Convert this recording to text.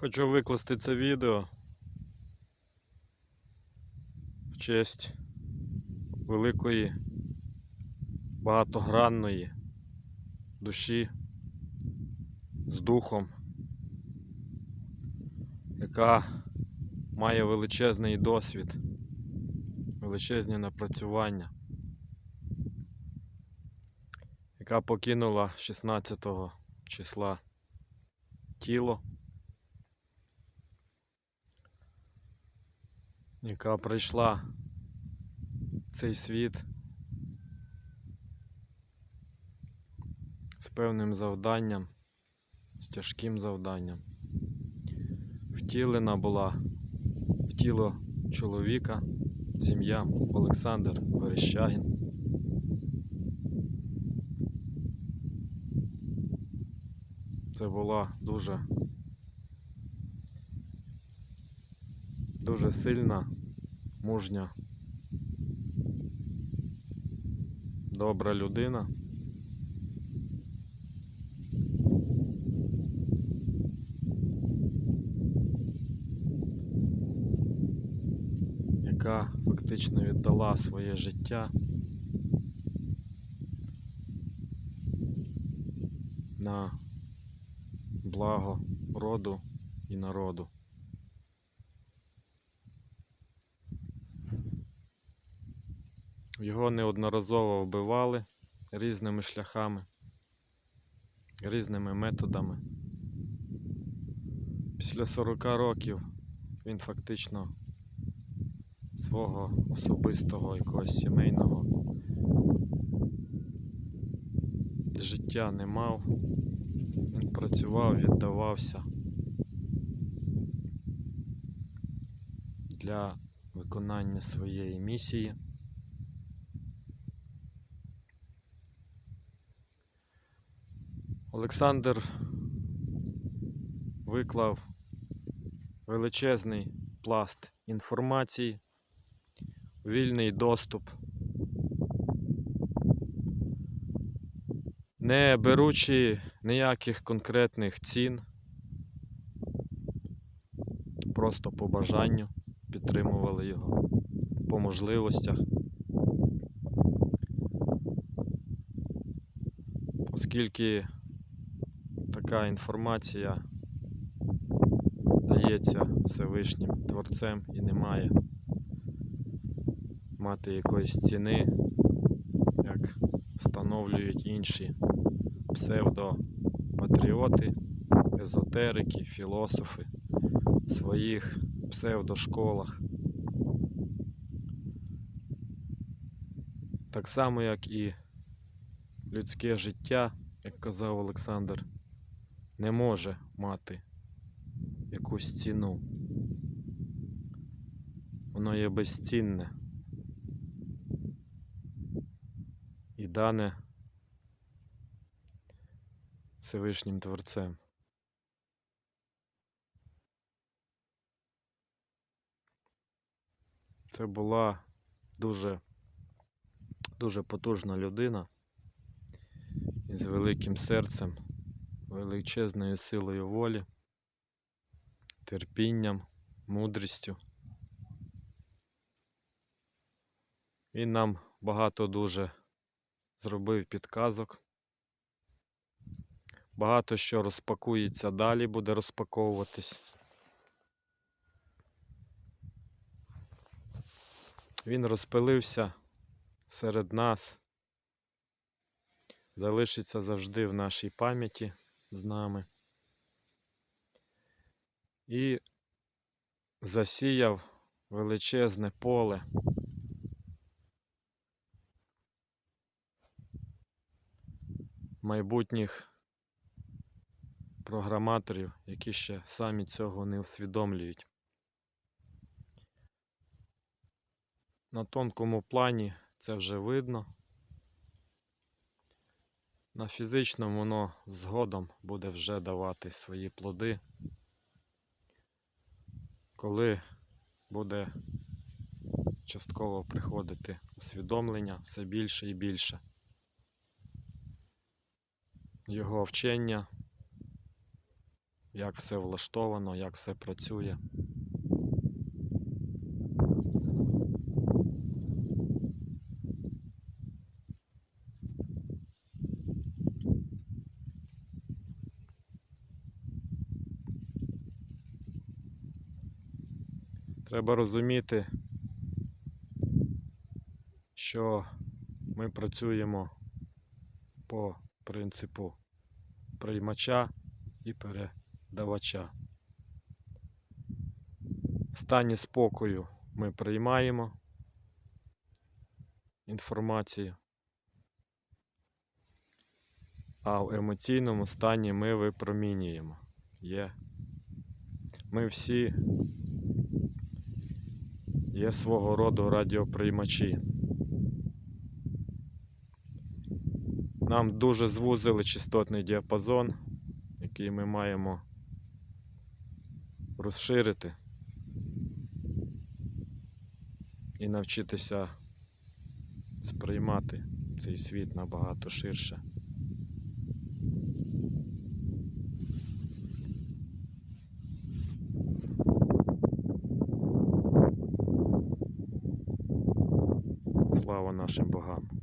Хочу викласти це відео в честь великої багатогранної душі з духом, яка має величезний досвід, величезні напрацювання, яка покинула 16 числа тіло. Яка прийшла в цей світ з певним завданням, з тяжким завданням. Втілена була в тіло чоловіка з ім'ям Олександр Верещагін. Це була дуже дуже сильна, мужня, добра людина. Яка фактично віддала своє життя на благо роду і народу. Його неодноразово вбивали різними шляхами, різними методами. Після 40 років він фактично свого особистого якогось сімейного життя не мав. Він працював, віддавався для виконання своєї місії. Олександр виклав величезний пласт інформації, вільний доступ, не беручи ніяких конкретних цін, просто по бажанню підтримували його по можливостях. Оскільки така інформація дається Всевишнім Творцем і не має мати якоїсь ціни, як встановлюють інші псевдопатріоти, езотерики, філософи в своїх псевдошколах. Так само, як і людське життя, як казав Олександр, не може мати якусь ціну. Воно є безцінне і дане Всевишнім Творцем. Це була дуже, дуже потужна людина із великим серцем, величезною силою волі, терпінням, мудрістю. Він нам багато дуже зробив підказок. Багато що розпакується далі, буде розпаковуватись. Він розпилився серед нас, залишиться завжди в нашій пам'яті з нами. І засіяв величезне поле. майбутніх програматорів, які ще самі цього не усвідомлюють. На тонкому плані це вже видно. На фізичному воно згодом буде вже давати свої плоди, коли буде частково приходити усвідомлення все більше і більше. Його вчення як все влаштовано, як все працює. Треба розуміти, що ми працюємо по принципу приймача і передавача. В стані спокою ми приймаємо інформацію, а в емоційному стані ми випромінюємо. Є. Ми всі є свого роду радіоприймачі. Нам дуже звузили частотний діапазон, який ми маємо розширити і навчитися сприймати цей світ набагато ширше. Слава нашим богам!